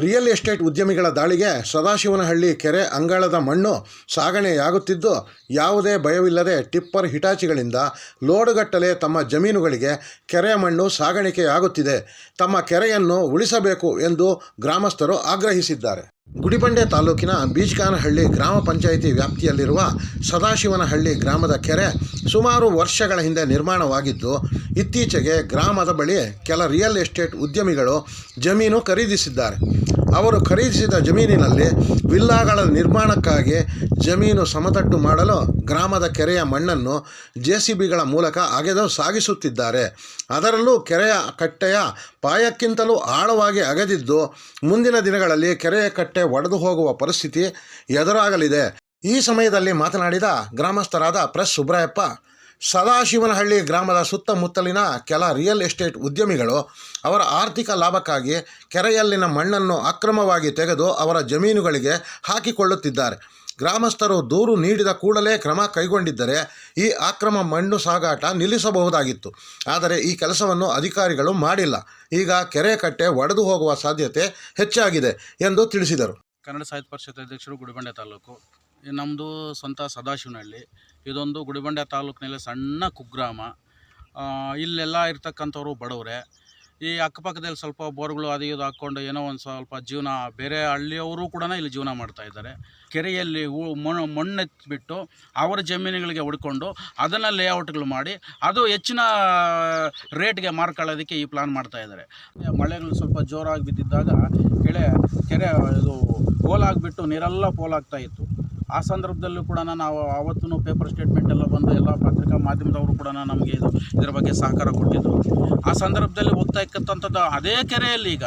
Real estate ಉದ್ಯಮಿಗಳ ದಾಳಿಗೆ ಸದಾಶಿವನಹಳ್ಳಿ ಕೆರೆ ಅಂಗಳದ ಮಣ್ಣು ಸಾಗಣೆಯಾಗುತ್ತಿದ್ದು, ಯಾವುದೇ ಭಯವಿಲ್ಲದೆ ಟಿಪ್ಪರ್ ಹಿಟಾಚಿಗಳಿಂದ ಲೋಡುಗಟ್ಟಲೆ ತಮ್ಮ ಜಮೀನುಗಳಿಗೆ ಕೆರೆಯ ಮಣ್ಣು ಸಾಗಾಣಿಕೆಯಾಗುತ್ತಿದೆ. ತಮ್ಮ ಕೆರೆಯನ್ನು ಉಳಿಸಬೇಕು ಎಂದು ಗ್ರಾಮಸ್ಥರು ಆಗ್ರಹಿಸಿದ್ದಾರೆ. ಗುಡಿಬಂಡೆ ತಾಲೂಕಿನ ಬೀಜ್ಗಾನಹಳ್ಳಿ ಗ್ರಾಮ ಪಂಚಾಯಿತಿ ವ್ಯಾಪ್ತಿಯಲ್ಲಿರುವ ಸದಾಶಿವನಹಳ್ಳಿ ಗ್ರಾಮದ ಕೆರೆ ಸುಮಾರು ವರ್ಷಗಳ ಹಿಂದೆ ನಿರ್ಮಾಣವಾಗಿದ್ದು, ಇತ್ತೀಚೆಗೆ ಗ್ರಾಮದ ಬಳಿ ಕೆಲ ರಿಯಲ್ ಎಸ್ಟೇಟ್ ಉದ್ಯಮಿಗಳು ಜಮೀನು ಖರೀದಿಸಿದ್ದಾರೆ. ಅವರು ಖರೀದಿಸಿದ ಜಮೀನಿನಲ್ಲಿ ವಿಲ್ಲಾಗಳ ನಿರ್ಮಾಣಕ್ಕಾಗಿ ಜಮೀನು ಸಮತಟ್ಟು ಮಾಡಲು ಗ್ರಾಮದ ಕೆರೆಯ ಮಣ್ಣನ್ನು ಜೆ ಸಿ ಬಿಗಳ ಮೂಲಕ ಅಗೆದು ಸಾಗಿಸುತ್ತಿದ್ದಾರೆ. ಅದರಲ್ಲೂ ಕೆರೆಯ ಕಟ್ಟೆಯ ಪಾಯಕ್ಕಿಂತಲೂ ಆಳವಾಗಿ ಅಗೆದಿದ್ದು, ಮುಂದಿನ ದಿನಗಳಲ್ಲಿ ಕೆರೆಯ ಕಟ್ಟೆ ಒಡೆದು ಹೋಗುವ ಪರಿಸ್ಥಿತಿ ಎದುರಾಗಲಿದೆ. ಈ ಸಮಯದಲ್ಲಿ ಮಾತನಾಡಿದ ಗ್ರಾಮಸ್ಥರಾದ ಪ್ರೆಸ್. ಸುಬ್ರಾಯಪ್ಪ ಸದಾಶಿವನಹಳ್ಳಿ ಗ್ರಾಮದ ಸುತ್ತಮುತ್ತಲಿನ ಕೆಲ ರಿಯಲ್ ಎಸ್ಟೇಟ್ ಉದ್ಯಮಿಗಳು ಅವರ ಆರ್ಥಿಕ ಲಾಭಕ್ಕಾಗಿ ಕೆರೆಯಲ್ಲಿನ ಮಣ್ಣನ್ನು ಅಕ್ರಮವಾಗಿ ತೆಗೆದು ಅವರ ಜಮೀನುಗಳಿಗೆ ಹಾಕಿಕೊಳ್ಳುತ್ತಿದ್ದಾರೆ. ಗ್ರಾಮಸ್ಥರು ದೂರು ನೀಡಿದ ಕೂಡಲೇ ಕ್ರಮ ಕೈಗೊಂಡಿದ್ದರೆ ಈ ಅಕ್ರಮ ಮಣ್ಣು ಸಾಗಾಟ ನಿಲ್ಲಿಸಬಹುದಾಗಿತ್ತು. ಆದರೆ ಈ ಕೆಲಸವನ್ನು ಅಧಿಕಾರಿಗಳು ಮಾಡಿಲ್ಲ. ಈಗ ಕೆರೆ ಕಟ್ಟೆ ಒಡೆದು ಹೋಗುವ ಸಾಧ್ಯತೆ ಹೆಚ್ಚಾಗಿದೆ ಎಂದು ತಿಳಿಸಿದರು. ಕನ್ನಡ ಸಾಹಿತ್ಯ ಪರಿಷತ್ ಅಧ್ಯಕ್ಷರು ಗುಡಿಬಂಡೆ ತಾಲೂಕು ನಮ್ಮದು ಸ್ವಂತ ಸದಾಶಿವನಹಳ್ಳಿ. ಇದೊಂದು ಗುಡಿಬಂಡೆ ತಾಲೂಕಿನಲ್ಲಿ ಸಣ್ಣ ಕುಗ್ರಾಮ. ಇಲ್ಲೆಲ್ಲ ಇರ್ತಕ್ಕಂಥವ್ರು ಬಡವರೇ. ಈ ಅಕ್ಕಪಕ್ಕದಲ್ಲಿ ಸ್ವಲ್ಪ ಬೋರ್ಗಳು ಅದು ಇದು ಹಾಕ್ಕೊಂಡು ಏನೋ ಒಂದು ಸ್ವಲ್ಪ ಜೀವನ, ಬೇರೆ ಹಳ್ಳಿಯವರು ಕೂಡ ಇಲ್ಲಿ ಜೀವನ ಮಾಡ್ತಾ ಇದ್ದಾರೆ. ಕೆರೆಯಲ್ಲಿ ಹೂ- ಮಣ್ಣು, ಮಣ್ಣೆತ್ಬಿಟ್ಟು ಅವರ ಜಮೀನುಗಳಿಗೆ ಹುಡ್ಕೊಂಡು ಅದನ್ನು ಲೇಔಟ್ಗಳು ಮಾಡಿ ಅದು ಹೆಚ್ಚಿನ ರೇಟ್ಗೆ ಮಾರ್ಕೊಳ್ಳೋದಕ್ಕೆ ಈ ಪ್ಲಾನ್ ಮಾಡ್ತಾ ಇದ್ದಾರೆ. ಮಳೆಗಳು ಸ್ವಲ್ಪ ಜೋರಾಗಿ ಬಿದ್ದಿದ್ದಾಗ ಕೆಳೆ ಕೆರೆ ಇದು ಪೋಲಾಗಿಬಿಟ್ಟು ನೀರೆಲ್ಲ ಪೋಲಾಗ್ತಾ ಇತ್ತು. ಆ ಸಂದರ್ಭದಲ್ಲೂ ಕೂಡ ನಾವು ಆವತ್ತೂ ಪೇಪರ್ ಸ್ಟೇಟ್ಮೆಂಟ್ ಎಲ್ಲ ಬಂದು ಎಲ್ಲ ಪತ್ರಿಕಾ ಮಾಧ್ಯಮದವರು ಕೂಡ ನಮಗೆ ಇದು ಇದರ ಬಗ್ಗೆ ಸಹಕಾರ ಕೊಟ್ಟಿದ್ದರು ಆ ಸಂದರ್ಭದಲ್ಲಿ ಹೋಗ್ತಾ ಇಕ್ಕಂಥದ್ದು ಅದೇ ಕೆರೆಯಲ್ಲಿ ಈಗ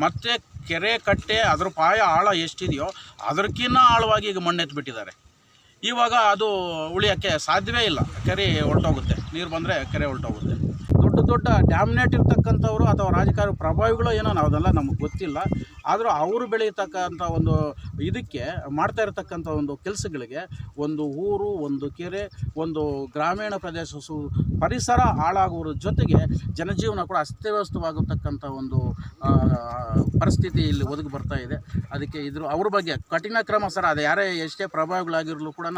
ಮತ್ತೆ ಕೆರೆ ಕಟ್ಟೆ ಅದ್ರ ಪಾಯ ಆಳ ಎಷ್ಟಿದೆಯೋ ಅದಕ್ಕಿಂತ ಆಳವಾಗಿ ಈಗ ಮಣ್ಣೆತ್ಬಿಟ್ಟಿದ್ದಾರೆ. ಇವಾಗ ಅದು ಉಳಿಯೋಕ್ಕೆ ಸಾಧ್ಯವೇ ಇಲ್ಲ. ಕೆರೆ ಹೊರಟೋಗುತ್ತೆ ನೀರು ಬಂದರೆ ಕೆರೆ ಹೊರಟೋಗುತ್ತೆ ದೊಡ್ಡ ಡ್ಯಾಮಿನೇಟ್ ಇರ್ತಕ್ಕಂಥವ್ರು ಅಥವಾ ರಾಜಕಾರಿ ಪ್ರಭಾವಿಗಳು ಏನೋ ನಾವು ಅದೆಲ್ಲ ನಮಗೆ ಗೊತ್ತಿಲ್ಲ. ಆದರೂ ಅವರು ಬೆಳೀತಕ್ಕಂಥ ಒಂದು ಇದಕ್ಕೆ, ಮಾಡ್ತಾ ಇರತಕ್ಕಂಥ ಒಂದು ಕೆಲಸಗಳಿಗೆ ಒಂದು ಊರು, ಒಂದು ಕೆರೆ, ಒಂದು ಗ್ರಾಮೀಣ ಪ್ರದೇಶ ಪರಿಸರ ಹಾಳಾಗುವುದ್ರ ಜೊತೆಗೆ ಜನಜೀವನ ಕೂಡ ಅಸ್ತವ್ಯಸ್ತವಾಗತಕ್ಕಂಥ ಒಂದು ಪರಿಸ್ಥಿತಿ ಇಲ್ಲಿ ಒದಗಿ ಬರ್ತಾ ಇದೆ. ಅದಕ್ಕೆ ಇದ್ರ, ಅವ್ರ ಬಗ್ಗೆ ಕಠಿಣ ಕ್ರಮ ಸರ್. ಅದು ಯಾರೇ ಎಷ್ಟೇ ಪ್ರಭಾವಿಗಳಾಗಿರಲು ಕೂಡ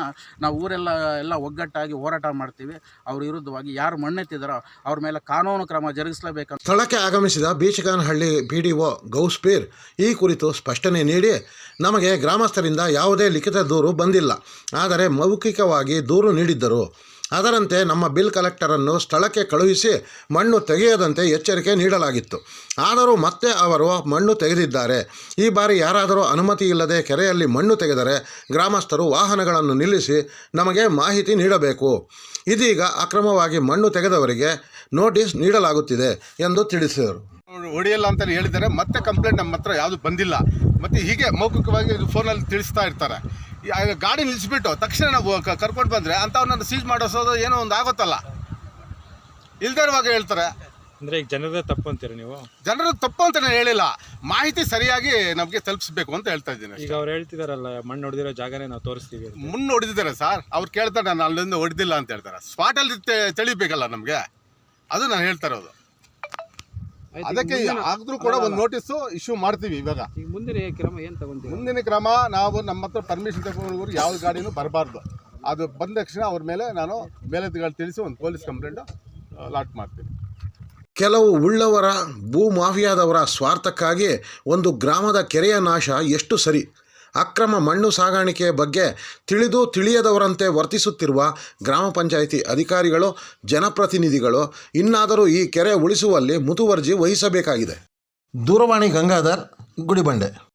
ನಾವು ಊರೆಲ್ಲ ಎಲ್ಲ ಒಗ್ಗಟ್ಟಾಗಿ ಹೋರಾಟ ಮಾಡ್ತೀವಿ. ಅವ್ರ ವಿರುದ್ಧವಾಗಿ ಯಾರು ಮಣ್ಣೆತ್ತಿದಾರೋ ಅವ್ರ ಮೇಲೆ ಕಾನೂನು ಕ್ರಮ ಜರುಗಿಸಲೇಬೇಕು ಸ್ಥಳಕ್ಕೆ ಆಗಮಿಸಿದ Beechaganahalli B D O Gouspeer ಈ ಕುರಿತು ಸ್ಪಷ್ಟನೆ ನೀಡಿ, ನಮಗೆ ಗ್ರಾಮಸ್ಥರಿಂದ ಯಾವುದೇ ಲಿಖಿತ ದೂರು ಬಂದಿಲ್ಲ. ಆದರೆ ಮೌಖಿಕವಾಗಿ ದೂರು ನೀಡಿದ್ದರು. ಅದರಂತೆ ನಮ್ಮ ಬಿಲ್ ಕಲೆಕ್ಟರನ್ನು ಸ್ಥಳಕ್ಕೆ ಕಳುಹಿಸಿ ಮಣ್ಣು ತೆಗೆಯದಂತೆ ಎಚ್ಚರಿಕೆ ನೀಡಲಾಗಿತ್ತು. ಆದರೂ ಮತ್ತೆ ಅವರು ಮಣ್ಣು ತೆಗೆದಿದ್ದಾರೆ. ಈ ಬಾರಿ ಯಾರಾದರೂ ಅನುಮತಿ ಇಲ್ಲದೆ ಕೆರೆಯಲ್ಲಿ ಮಣ್ಣು ತೆಗೆದರೆ ಗ್ರಾಮಸ್ಥರು ವಾಹನಗಳನ್ನು ನಿಲ್ಲಿಸಿ ನಮಗೆ ಮಾಹಿತಿ ನೀಡಬೇಕು. ಇದೀಗ ಅಕ್ರಮವಾಗಿ ಮಣ್ಣು ತೆಗೆದವರಿಗೆ ನೋಟಿಸ್ ನೀಡಲಾಗುತ್ತಿದೆ ಎಂದು ತಿಳಿಸಿದರು. ಹೊಡೆಯಲ್ಲ ಅಂತ ಹೇಳಿದ್ದಾರೆ. ಮತ್ತೆ ಕಂಪ್ಲೇಂಟ್ ನಮ್ಮ ಹತ್ರ ಯಾವುದು ಬಂದಿಲ್ಲ. ಮತ್ತೆ ಹೀಗೆ ಮೌಖಿಕವಾಗಿ ಫೋನಲ್ಲಿ ತಿಳಿಸ್ತಾ ಇರ್ತಾರೆ. ಗಾಡಿ ನಿಲ್ಲಿಸ್ಬಿಟ್ಟು ತಕ್ಷಣ ನಾವು ಕರ್ಕೊಂಡು ಬಂದರೆ ಅಂಥವ್ರನ್ನ ಸೀಜ್ ಮಾಡಿಸೋದು ಏನೋ ಒಂದು ಆಗುತ್ತಲ್ಲ. ಇಲ್ದೇ ಇರುವಾಗ ಹೇಳ್ತಾರೆ. ಅಂದ್ರೆ ಈಗ ಜನರೇ ತಪ್ಪು ಅಂತೀರಾ ನೀವು? ಜನರ ತಪ್ಪು ಅಂತ ನಾನು ಹೇಳಿಲ್ಲ. ಮಾಹಿತಿ ಸರಿಯಾಗಿ ನಮಗೆ ತಲುಪಿಸ್ಬೇಕು ಅಂತ ಹೇಳ್ತಾ ಇದ್ದೀನಿ ಈಗ ಅವ್ರು ಹೇಳ್ತಿದಾರಲ್ಲ ಮಣ್ಣು ಹೊಡೆದಿರೋ ಜಾಗನೇ ನಾವು ತೋರಿಸ್ತೀವಿ ಅಂತ. ಮುನ್ನ ಹೊಡೆದಿದ್ದಾರೆ ಸರ್. ಅವ್ರು ಕೇಳ್ತಾರೆ ನಾನು ಅಲ್ಲಿಂದ ಹೊಡೆದಿಲ್ಲ ಅಂತ ಹೇಳ್ತಾರೆ. ಸ್ಪಾಟಲ್ಲಿ ತಿಳಿಬೇಕಲ್ಲ ನಮಗೆ. ಅದು ನಾನು ಹೇಳ್ತಾ ಇರೋದು. ಅದಕ್ಕೆ ಆದ್ರೂ ಕೂಡ ಒಂದು ನೋಟಿಸ್ ಇಶ್ಯೂ ಮಾಡ್ತೀವಿ ಇವಾಗ. ಈಗ ಮುಂದಿನ ಕ್ರಮ ಏನು ತಗೊಂತೀವಿ ಮುಂದಿನ ಕ್ರಮ ನಾವು ನಮ್ಮ ಹತ್ರ ಪರ್ಮಿಷನ್ ತಗೊಂಡು ಯಾವ ಗಾಡಿನೂ ಬರಬಾರ್ದು. ಅದು ಬಂದ ತಕ್ಷಣ ಅವ್ರ ಮೇಲೆ ನಾನು ಮೇಲಧಿಕಾರಿ ತಿಳಿಸಿ ಒಂದು ಪೊಲೀಸ್ ಕಂಪ್ಲೇಂಟ್ ಲಾಟ್ ಮಾಡ್ತೀನಿ. ಕೆಲವು ಉಳ್ಳವರ ಭೂ ಮಾಫಿಯಾದವರ ಸ್ವಾರ್ಥಕ್ಕಾಗಿ ಒಂದು ಗ್ರಾಮದ ಕೆರೆಯ ನಾಶ ಎಷ್ಟು ಸರಿ? ಅಕ್ರಮ ಮಣ್ಣು ಸಾಗಾಣಿಕೆಯ ಬಗ್ಗೆ ತಿಳಿದು ತಿಳಿಯದವರಂತೆ ವರ್ತಿಸುತ್ತಿರುವ ಗ್ರಾಮ ಪಂಚಾಯಿತಿ ಅಧಿಕಾರಿಗಳು, ಜನಪ್ರತಿನಿಧಿಗಳು, ಇನ್ನಾದರೂ ಈ ಕೆರೆ ಉಳಿಸುವಲ್ಲಿ ಮುತುವರ್ಜಿ ವಹಿಸಬೇಕಾಗಿದೆ. ದೂರವಾಣಿ ಗಂಗಾಧರ್, ಗುಡಿಬಂಡೆ.